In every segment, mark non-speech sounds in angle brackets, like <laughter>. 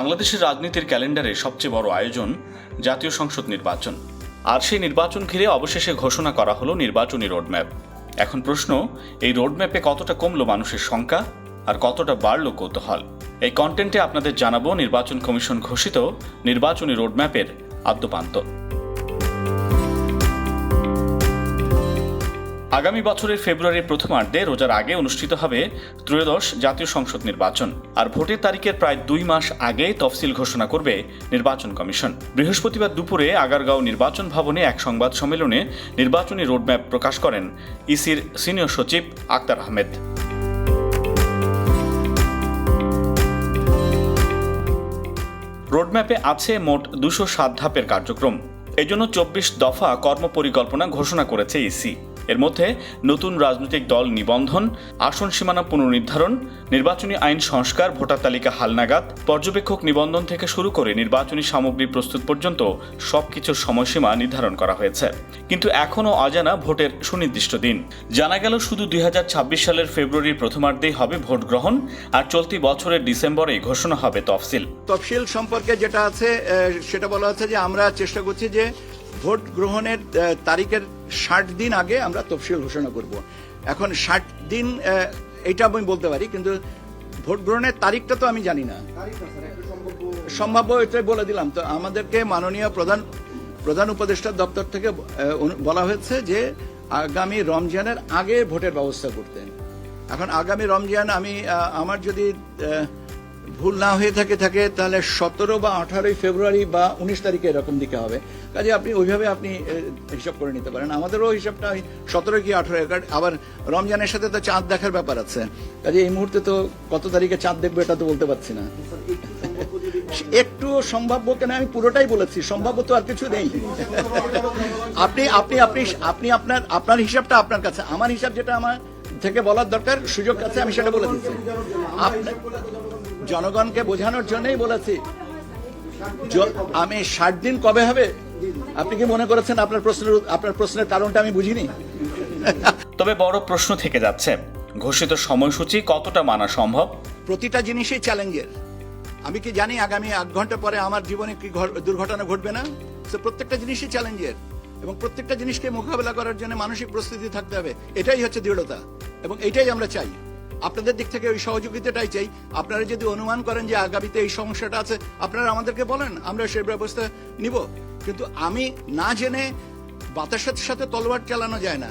বাংলাদেশের রাজনীতির ক্যালেন্ডারে সবচেয়ে বড় আয়োজন জাতীয় সংসদ নির্বাচন। আর সেই নির্বাচন ঘিরে অবশেষে ঘোষণা করা হলো নির্বাচনী রোডম্যাপ। এখন প্রশ্ন, এই রোডম্যাপে কতটা কমলো মানুষের সংখ্যা আর কতটা বাড়লো কৌতূহল? এই কন্টেন্টে আপনাদের জানাব নির্বাচন কমিশন ঘোষিত নির্বাচনী রোডম্যাপের আদ্যপান্ত। আগামী বছরের ফেব্রুয়ারির প্রথমার্ধে রোজার আগে অনুষ্ঠিত হবে ত্রয়োদশ জাতীয় সংসদ নির্বাচন। আর ভোটের তারিখের প্রায় দুই মাস আগে তফসিল ঘোষণা করবে নির্বাচন কমিশন। বৃহস্পতিবার দুপুরে আগারগাঁও নির্বাচন ভবনে এক সংবাদ সম্মেলনে নির্বাচনী রোডম্যাপ প্রকাশ করেন ইসির সিনিয়র সচিব আক্তার আহমেদ। রোডম্যাপে আছে মোট দুশো সাত ধাপের কার্যক্রম। এজন্য চব্বিশ দফা কর্মপরিকল্পনা ঘোষণা করেছে ইসি। এর মধ্যে নতুন রাজনৈতিক দল নিবন্ধন, আসন সীমানা পুনর্নির্ধারণ, নির্বাচনী আইন সংস্কার, ভোটার তালিকা হালনাগাদ, পর্যবেক্ষক নিবন্ধন থেকে শুরু করে নির্বাচনী সামগ্রী প্রস্তুত পর্যন্ত সবকিছুর সময়সীমা নির্ধারণ করা হয়েছে। কিন্তু এখনও অজানা ভোটের সুনির্দিষ্ট দিন। জানা গেল শুধু দুই হাজার ছাব্বিশ সালের ফেব্রুয়ারির প্রথমার্ধেই হবে ভোট গ্রহণ আর চলতি বছরের ডিসেম্বরে ঘোষণা হবে তফসিল। তফসিল সম্পর্কে যেটা আছে সেটা বলা হচ্ছে যে আমরা চেষ্টা করছি যে ভোট গ্রহণের তারিখের ষাট দিন আগে আমরা তফসিল ঘোষণা করব। এখন ষাট দিন এটা আমি বলতে পারি, কিন্তু ভোট গ্রহণের তারিখটা তো আমি জানি না। সম্ভাব্য এটাই বলে দিলাম। তো আমাদেরকে মাননীয় প্রধান প্রধান উপদেষ্টা দপ্তর থেকে বলা হয়েছে যে আগামী রমজানের আগে ভোটের ব্যবস্থা করতে এখন আগামী রমজান আমি আমার যদি ভুল না হয়ে থাকে থাকে, তাহলে সতেরো বা আঠারোই ফেব্রুয়ারি বা উনিশ তারিখে এরকম দিকে হবে। কাজে আপনি ওইভাবে আপনি হিসাব করে নিতে পারেন। আমাদেরও হিসাবটা ওই সতেরো কি আঠারো আবার রমজানের সাথে তো চাঁদ দেখার ব্যাপার আছে। কাজে এই মুহূর্তে তো কত তারিখে চাঁদ দেখব এটা তো বলতে পারছি না। একটু সম্ভাব্য কেন আমি পুরোটাই বলেছি, সম্ভাব্য তো আর কিছু নেই। আপনি আপনি আপনি আপনি আপনার আপনার হিসাবটা আপনার কাছে। আমার হিসাব যেটা আমার থেকে বলার দরকার, সুযোগ আছে, আমি সেটা বলে দিচ্ছি। আপনি- জনগণকে বোঝানোর জন্যই বলেছি। আমি ষাট দিন কবে হবে? আপনি কি মনে করেছেন আপনার প্রশ্নের আপনার প্রশ্নের কারণটা আমি বুঝিনি? <laughs> তবে বড় প্রশ্ন থেকে যাচ্ছে ঘোষিত সময়সূচি কতটা মানা সম্ভব? প্রতিটা জিনিসই চ্যালেঞ্জের। আমি কি জানি আগামী আট ঘণ্টা পরে আমার জীবনে কি দুর্ঘটনা ঘটবে না? তো প্রত্যেকটা জিনিসই চ্যালেঞ্জের। এবং প্রত্যেকটা জিনিসকে মোকাবেলা করার জন্য মানসিক প্রস্তুতি থাকতে হবে। এটাই হচ্ছে দৃঢ়তা। এবং এটাই আমরা চাই। আপনাদের দিক থেকে ওই সহযোগিতাটাই চাই। আপনারা যদি অনুমান করেন যে আগামীতে এই সমস্যাটা আছে, আপনারা আমাদেরকে বলেন, আমরা সেই ব্যবস্থা নিব। কিন্তু আমি না জেনে বাতাসের সাথে তলোয়ার চালানো যায় না।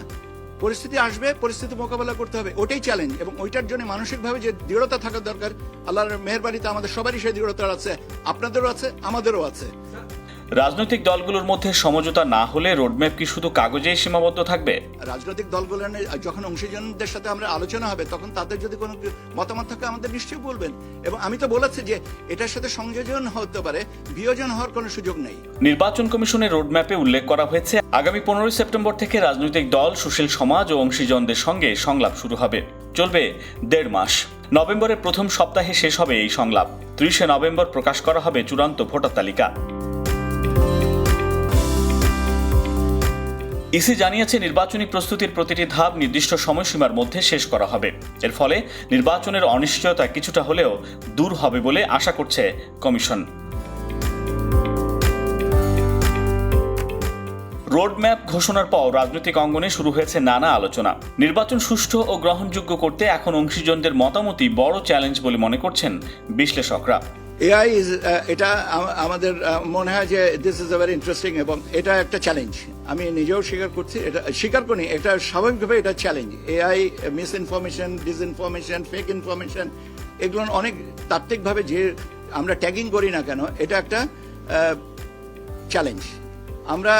পরিস্থিতি আসবে, পরিস্থিতি মোকাবেলা করতে হবে, ওটাই চ্যালেঞ্জ এবং ওইটার জন্য মানসিকভাবে যে দৃঢ়তা থাকা দরকার, আল্লাহর মেহরবানিতে আমাদের সবারই সেই দৃঢ়তা আছে, আপনাদেরও আছে, আমাদেরও আছে। রাজনৈতিক দলগুলোর মধ্যে সমঝোতা না হলে রোডম্যাপ কি শুধু কাগজেই সীমাবদ্ধ থাকবে? রাজনৈতিক দলগুলো যখন অংশীজনদের সাথে আমরা আলোচনা হবে তখন তাদের যদি কোনো মতামত থাকে আমাদের নিশ্চয়ই বলবেন। এবং আমি তো বলেছি যে এটার সাথে সংযোজন হতে পারে বিয়োজন হওয়ার কোনো সুযোগ নেই। নির্বাচন কমিশনের রোডম্যাপে উল্লেখ করা হয়েছে আগামী পনেরোই সেপ্টেম্বর থেকে রাজনৈতিক দল সুশীল সমাজ ও অংশীজনদের সঙ্গে সংলাপ শুরু হবে। চলবে দেড় মাস। নভেম্বরের প্রথম সপ্তাহে শেষ হবে এই সংলাপ। ত্রিশে নভেম্বর প্রকাশ করা হবে চূড়ান্ত ভোটার তালিকা। ইসি জানিয়েছে নির্বাচনী প্রস্তুতির প্রতিটি ধাপ নির্দিষ্ট সময়সীমার মধ্যে শেষ করা হবে। এর ফলে নির্বাচনের অনিশ্চয়তা কিছুটা হলেও দূর হবে বলে আশা করছে কমিশন। রোডম্যাপ ঘোষণার পর রাজনৈতিক অঙ্গনে শুরু হয়েছে নানা আলোচনা। নির্বাচন সুষ্ঠু ও গ্রহণযোগ্য করতে এখন অংশীজনদের মতামতই বড় চ্যালেঞ্জ বলে মনে করছেন বিশ্লেষকরা। এআই ইজ এটা আমাদের মনে হয় যে this is a very interesting এবং এটা একটা চ্যালেঞ্জ আমি নিজেও স্বীকার করছি, এটা, স্বীকার করি এটা স্বাভাবিকভাবে এটা challenge AI misinformation disinformation fake information এগুলো অনেক তাত্ত্বিকভাবে যে আমরা ট্যাগিং করি না কেন, এটা একটা চ্যালেঞ্জ আমরা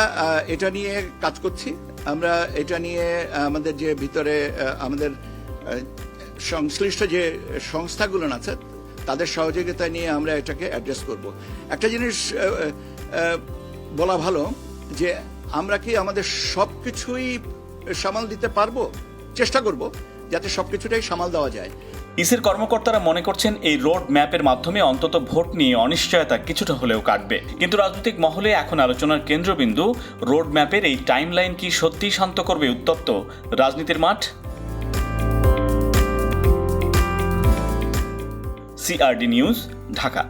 এটা নিয়ে কাজ করছি, আমরা এটা নিয়ে, আমাদের যে ভিতরে আমাদের সংশ্লিষ্ট যে সংস্থাগুলো আছে তাদের সহযোগিতা নিয়ে আমরা এটাকে অ্যাড্রেস করব। একটা জিনিস বলা ভালো যে আমরা কি আমাদের সব কিছুই সামাল দিতে পারব? চেষ্টা করব যাতে সব কিছুটাই সামাল দেওয়া যায়। ইসির কর্মকর্তারা মনে করছেন এই রোড ম্যাপের মাধ্যমে অন্তত ভোট নিয়ে অনিশ্চয়তা কিছুটা হলেও কাটবে। কিন্তু রাজনৈতিক মহলে এখন আলোচনার কেন্দ্রবিন্দু, রোড ম্যাপের এই টাইমলাইন কি সত্যিই শান্ত করবে উত্তপ্ত রাজনীতির মাঠ? CRD news Dhaka